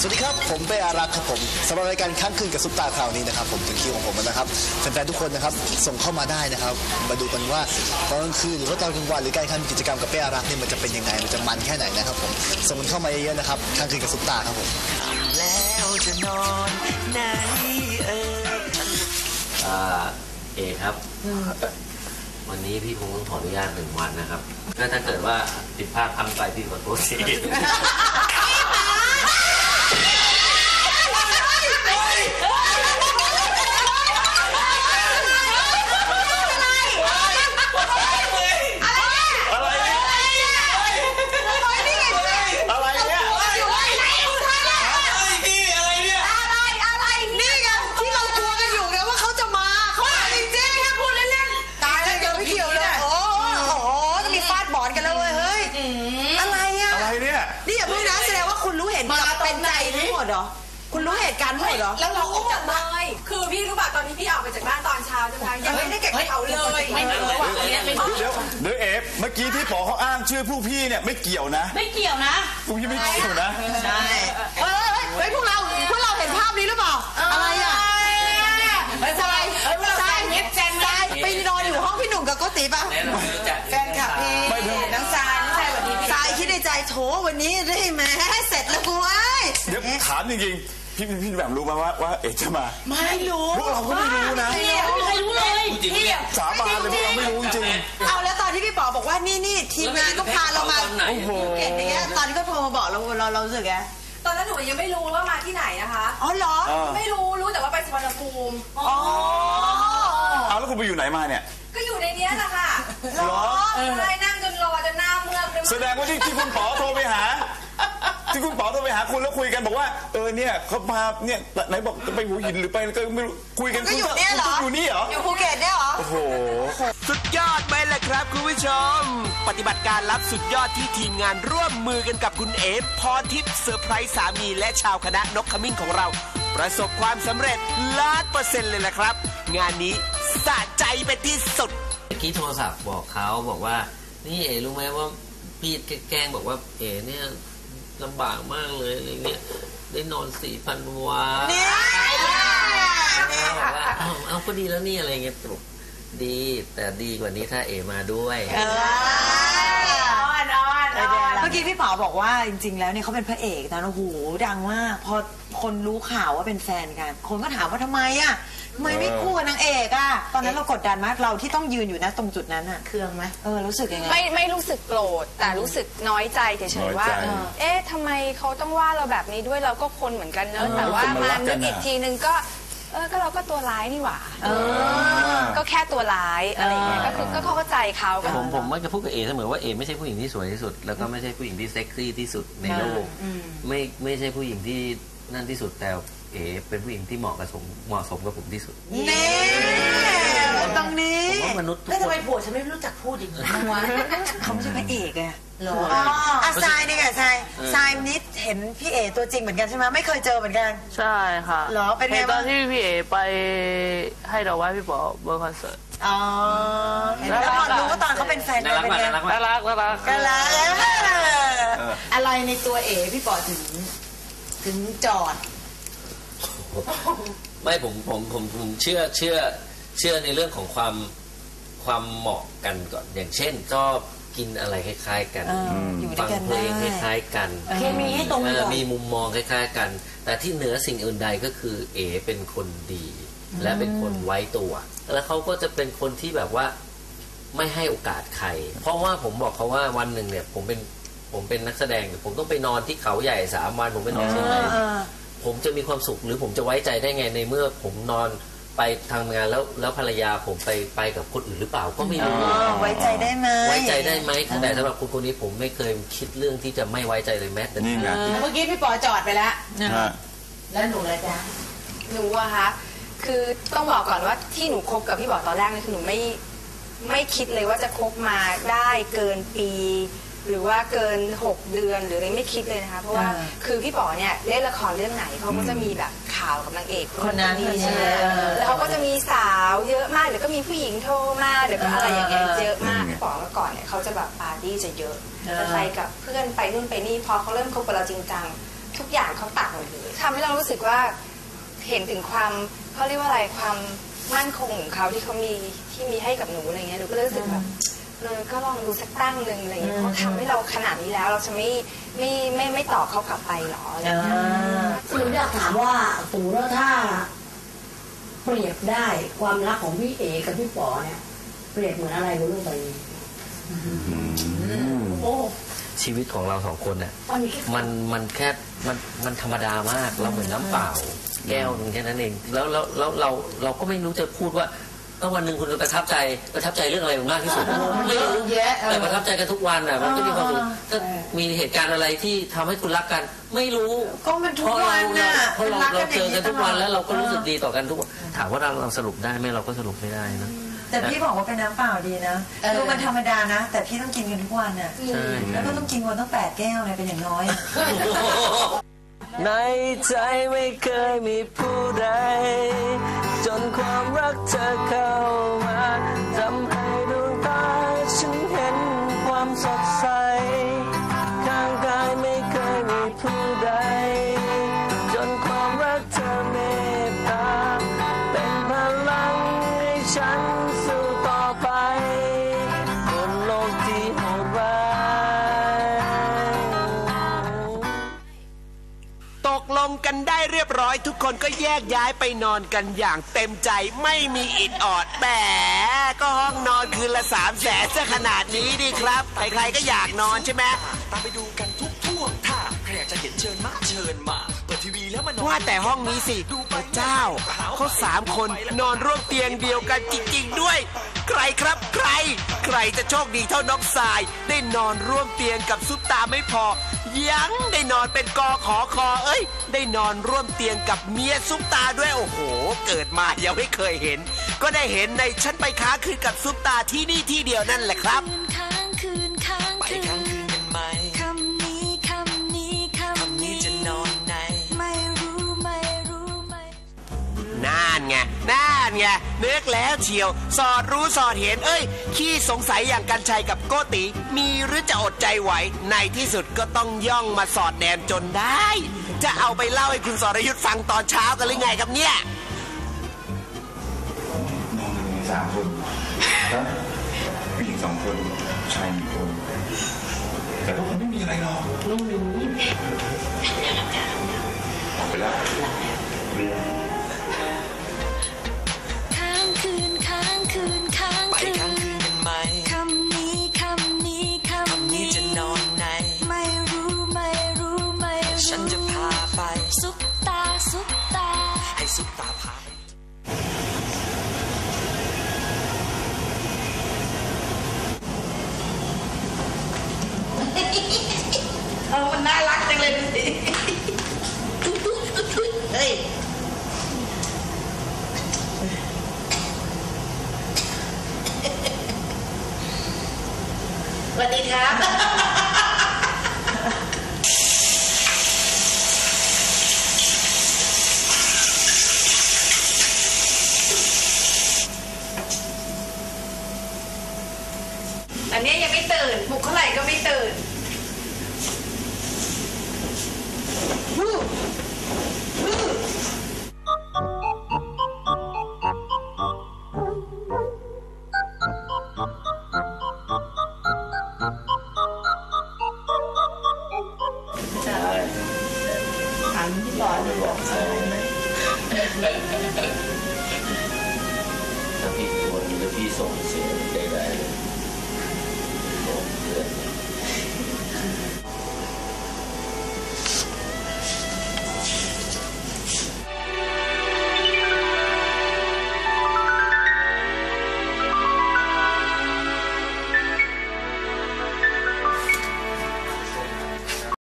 สวัสดีครับ ผมเป้อารักษ์ครับผมสำหรับรายการค้างคืนกับซุปตาคราวนี้นะครับผมถึงคิวของผมแล้วนะครับแฟนๆทุกคนนะครับส่งเข้ามาได้นะครับ มาดูกันว่าตอนกลางคืนหรือว่าตอนกลางวันหรือการทำกิจกรรมกับเป้อารักษ์เนี่ยมันจะเป็นยังไงมันจะมันแค่ไหนนะครับผมส่งมันเข้ามาเยอะๆนะครับค้างคืนกับซุปตาครับผมแล้วจะนอนไหนเอ่ยอ่าเอครับ วันนี้พี่คงต้องขออนุญาตหนึ่งวันนะครับก็ถ้าเกิดว่าผิดพลาดทำไปพี่ขอโทษที เห็นกับเป็นใจทั้งหมดเหรอคุณรู้เหตุการณ์ทั้งหมดเหรอ แล้วเราออกจากบ้านคือพี่รู้ป่ะตอนนี้พี่ออกไปจากบ้านตอนเช้าใช่ไหมยังไม่ได้เก็บเขาเลยไม่รู้ว่าเนี่ยไม่รู้เดี๋ยวเดี๋ยวเอฟเมื่อกี้ที่ปอเขาอ้างชื่อผู้พี่เนี่ยไม่เกี่ยวนะ ไม่เกี่ยวนะผู้พี่ไม่เกี่ยวนะใช่เฮ้ยเฮ้ยพวกเราพวกเราเห็นภาพนี้หรือเปล่าอะไรอะทรายทรายทรายไปนอนอยู่ห้องพี่หนุ่มกับโกติป่ะแน่นอนรู้จักแฟนคลับพี่ไม่เพิ่งน้องทรายน้องทรายสวัสดีพี่ทรายคิดในใจโถวันนี้ได้แหมเสร็จแล้วกูไอ้ยเดี๋ยว ถามจริงๆ พี่พี่แบบรู้ไหมว่าว่าเอจะมา ไม่รู้พวกเราก็ไม่รู้นะไม่เคยรู้เลยจริงๆเนี่ยสาบานเลยพวกเราไม่รู้จริง เอาแล้วตอนที่พี่ป๋อบอกว่านี่นี่ทีมงานก็พาเรามาตอนไหน โอ้โหภูเก็ตอย่างเงี้ยตอนที่เขาโทรมาบอกเราเราเรารู้สึกไงตอนนั้นหนูยังไม่รู้ว่ามาที่ไหนนะคะ อ๋อเหรออ่า ไม่รู้รู้แต่ว่าไปสุวรรณภูมิ อ๋อเอาแล้วคุณไปอยู่ไหนมาเนี่ย ก็อยู่ในเนี้ยแหละค่ะเหรอ ใช่นั่งจนรอจนหน้าเมื่อยไปหมแสดดงว่าที่ที่คุณป๋อโทรไปหา ที่คุณป๋อโทรไปหาคุณแล้วคุยกันบอกว่าเออเนี่ยเขาพาเนี่ยไหนบอกจะไปหัวหินหรือไปก็ไม่รู้คุยกันก็อยู่เนี่ยเหรอคุณอยู่นี่เหรออยู่ภูเก็ตเนี่ยเหรอโอ้โหสุดยอดไปเลยครับคุณผู้ชม ปฏิบัติการรับสุดยอดที่ทีมงานร่วมมือกันกับคุณเอฟพรทิพย์เซอร์ไพรส์สามีและชาวคณะนกขมิ้นของเรา ประสบความสำเร็จล้านเปอร์เซ็นต์เลยละครับ งานนี้สะใจเป็นที่สุดเมื่อกี้โทรศัพท์บอกเขาบอกว่า นี่เอรู้ไหมว่าพี่แกล้งบอกว่าเอเนี่ย ลำบากมากเลยอะไรเงี้ยได้นอนสี่พันวานี่เขาบอกว่าเอ้าเอาก็ดีแล้วนี่อะไรเงี้ยปลุกดีแต่ดีกว่านี้ถ้าเอมาด้วยเมื่อกี้ พี่ป๋อบอกว่าจริง ๆ แล้วเนี่ยเขาเป็นพระเอกนะโอ้โหดังมากพอคนรู้ข่าวว่าเป็นแฟนกัน คนก็ถามว่าทำไมอะทำไมไม่คู่กับนางเอกอะตอนนั้นเรากดดันมากเราที่ต้องยืนอยู่นะตรงจุดนั้นอะเครื่องไหมเออรู้สึกยังไง ไม่ไม่รู้สึกโกรธแต่รู้สึกน้อยใจเฉน้อยยๆว่า ใจ เอ๊ะทำไมเขาต้องว่าเราแบบนี้ด้วยเราก็คนเหมือนกันเนอะแต่ว่าคนมันมารักกันึนกอะอีกทีนึงก็เออก็เราก็ตัวร้ายนี่หว่าก็แค่ตัวร้ายอะไรอย่างเงี้ยก็คือก็เข้าใจเขาก็ผมผมมักจะพูดกับเอเสมอว่าเอไม่ใช่ผู้หญิงที่สวยที่สุด แล้วก็ไม่ใช่ผู้หญิงที่เซ็กซี่ที่สุดในโลกไม่ไม่ใช่ผู้หญิงที่นั่นที่สุดแต่เอเป็นผู้หญิงที่เหมาะกับสมเหมาะสมกับผมที่สุดนี่ตรงนี้ผมว่ามนุษย์ทุกแล้วคทำไมนผัวฉันไม่รู้จักพูดอย่างนี้บ้างวะเขาไม่ใช่พระเอกไง หรออะทรายนี่ไงทรายทรายนิดเห็นพี่เอตัวจริงเหมือนกันใช่ไหมไม่เคยเจอเหมือนกัน ใช่ค่ะเหรอเป็นไงตอบ้างนที่พี่เอไปให้ดอกไม้พี่ป๋อบนคอนเสิร์ต อ๋อเห็นแล้วพอรู้ว่าตอนเขาเป็นแฟนน่ากันรักเป็นมากไงน่ารักมากน่ารักน่ารักกันละเอออะไรในตัวเอพี่ปอถึง ถึงจอด ไม่ผมผมผมผมเชื่อเชื่อเชื่อในเรื่องของความความเหมาะกันก่อน อย่างเช่นชอบ กินอะไรคล้าย ๆ กันเอออยู่ด้ฟัวยกันเพลได้ งคล้ายๆกันเคมีให้ตรงเอกันอก่อนมีมุมมองคล้าย ๆ กัน แต่ที่เหนือสิ่งอื่นใดก็คือเอเป็นคนดี และเป็นคนไว้ตัว แล้วเขาก็จะเป็นคนที่แบบว่าไม่ให้โอกาสใคร เพราะว่าผมบอกเขาว่าวันหนึ่งเนี่ย ผมเป็นผมเป็นนักแสดงผมต้องไปนอนที่เขาใหญ่สามวันผมไปนอนเชียงใหม่ ผมจะมีความสุขหรือผมจะไว้ใจได้ไงในเมื่อผมนอน ไปทำงานแล้วแล้วภรรยาผมไปไปกับคนอื่นหรือเปล่าก็ไม่รู้ไว้ใจได้ไหมไว้ใจได้ไหมแต่สำหรับคนคนนี้ผมไม่เคยคิดเรื่องที่จะไม่ไว้ใจเลยแม้แต่นี่ไงเมื่อกี้พี่ปอจอดไปแล้วฮะแล้วหนูละจ๊ะหนูอะคะคือต้องบอกก่อนว่าที่หนูคบกับพี่บอกตอนแรกเนี่ยคือหนูไม่ไม่คิดเลยว่าจะคบมาได้เกินปี หรือว่าเกิน 6 เดือนหรืออะไรไม่คิดเลยนะคะเพราะว่าอ่าคือพี่ป๋อเนี่ยเล่นละครเรื่องไหนเขาก็จะมีแบบข่าวกับนางเอกคนนั้นใช่ไหมเออแล้วเขาก็จะมีสาวเยอะมากเดี๋ยวก็มีผู้หญิงโทรมาเดี๋ยวก็อะไรอย่างเงี้ยเออเยอะมากอืมพี่ป๋อเมื่อก่อนเนี่ยเขาจะแบบปาร์ตี้จะเยอะเออจะไปกับเพื่อนไปนู่นไปนี่พอเขาเริ่มคบกับเราจริงจังทุกกอย่างเขาตัดหมดเลยทำให้เรารู้สึกว่า เห็นถึงความเขาเรียกว่าอะไรความมั่นคงของเขาที่เขามีที่มีให้กับหนูอะไรเงี้ยหนูก็เลยรู้สึกแบบ เออก็ลองดูสักตั้งหนึ่งอะไรเงี้ยเขาทำให้เราขนาดนี้แล้วเราจะไม่ไม่ไม่ไม่ต่อเขากลับไปหรออะไรเงี้ยหนูอยากถามว่าสมมติว่าถ้า เปรียบได้ความรักของพี่เอกับพี่ป๋อเนี่ย เปรียบเหมือนอะไรบนโลกใบนี้โอ้ชีวิตของเราสองคนเนี่ยมันมีแค่มันมันแค่มันมันธรรมดามากเราเหมือนน้ำเปล่า แก้วหนึงแค่นั้นเอง แล้วแล้วแล้วเราเราก็ไม่รู้จะพูดว่า ถ้าวันหนึ่งคุณประทับใจประทับใจเรื่องอะไรมากที่สุดไม่รู้แต่ประทับใจกันทุกวันอะมันก็มีความสุขก็มีเหตุการณ์อะไรที่ทำให้คุณรักกัน ไม่รู้ก็มันทุกวันน่ะเพราะเรามันรัเรากกันเจอกันทุกวันอย่างนี้ตลอดแล้วเราก็รู้สึกดีต่อกันทุกวันถามว่าเราเราสรุปได้ไหมเราก็สรุปไม่ได้นะแต่พี่บอกว่าเป็นน้ำเปล่าดีนะดูมันธรรมดานะ แต่พี่ต้องกินกันทุกวันน่ะใช่แล้วก็ต้องกินวันต้องแปดแก้วเลยเป็นอย่างน้อยอะในใจไม่เคยมีผู้ใด จนความรักเธอเข้ามาทำให้ดวงตาฉันเห็นความสดใส กลงกันได้เรียบร้อย ทุกคนก็แยกย้ายไปนอนกันอย่างเต็มใจไม่มีอิดออดแหมก็ห้องนอนคืนละสามแสนซะขนาดนี้ดีครับ ใครๆก็อยากนอนใช่ไหมตามไปดูกันทุกท่วงท่าใครอยากจะเห็นเชิญมาเชิญมาเปิดทีวีแล้วมานอนว่าแต่ห้องนี้สิพระเจ้าเขาสามคนนอนร่วมเตียงเดียวกันจริงๆด้วย ใครครับใคร ใครจะโชคดีเท่าน้องทราย ได้นอนร่วมเตียงกับซุปตาไม่พอ ยังได้นอนเป็นกอขอคอเอ้ย ได้นอนร่วมเตียงกับเมียซุปตาด้วยโอ้โห เกิดมายังไม่เคยเห็น ก็ได้เห็นในฉันไปค้าคืนกับซุปตาที่นี่ที่เดียวนั่นแหละครับ ไงน่านไงนึกแล้วเชียว สอดรู้สอดเห็น เอ้ย ขี้สงสัยอย่างกันชัยกับโกติ มีหรือจะอดใจไหว ในที่สุดก็ต้องย่องมาสอดแนมจนได้ จะเอาไปเล่าให้คุณสรยุทธ์ฟังตอนเช้ากันหรือไงครับเนี่ยนอนกันสามคนฮะผู้หญิงสองคนชายหนึ่งคน แต่พวกมันไม่มีอะไรหรอกน้องมีออกไปแล้ว พาไป ซุปตา ซุปตา ให้ซุปตาพาไปเออมันน่ารักจังเลยดูสิเฮ้ยสวัสดีครับ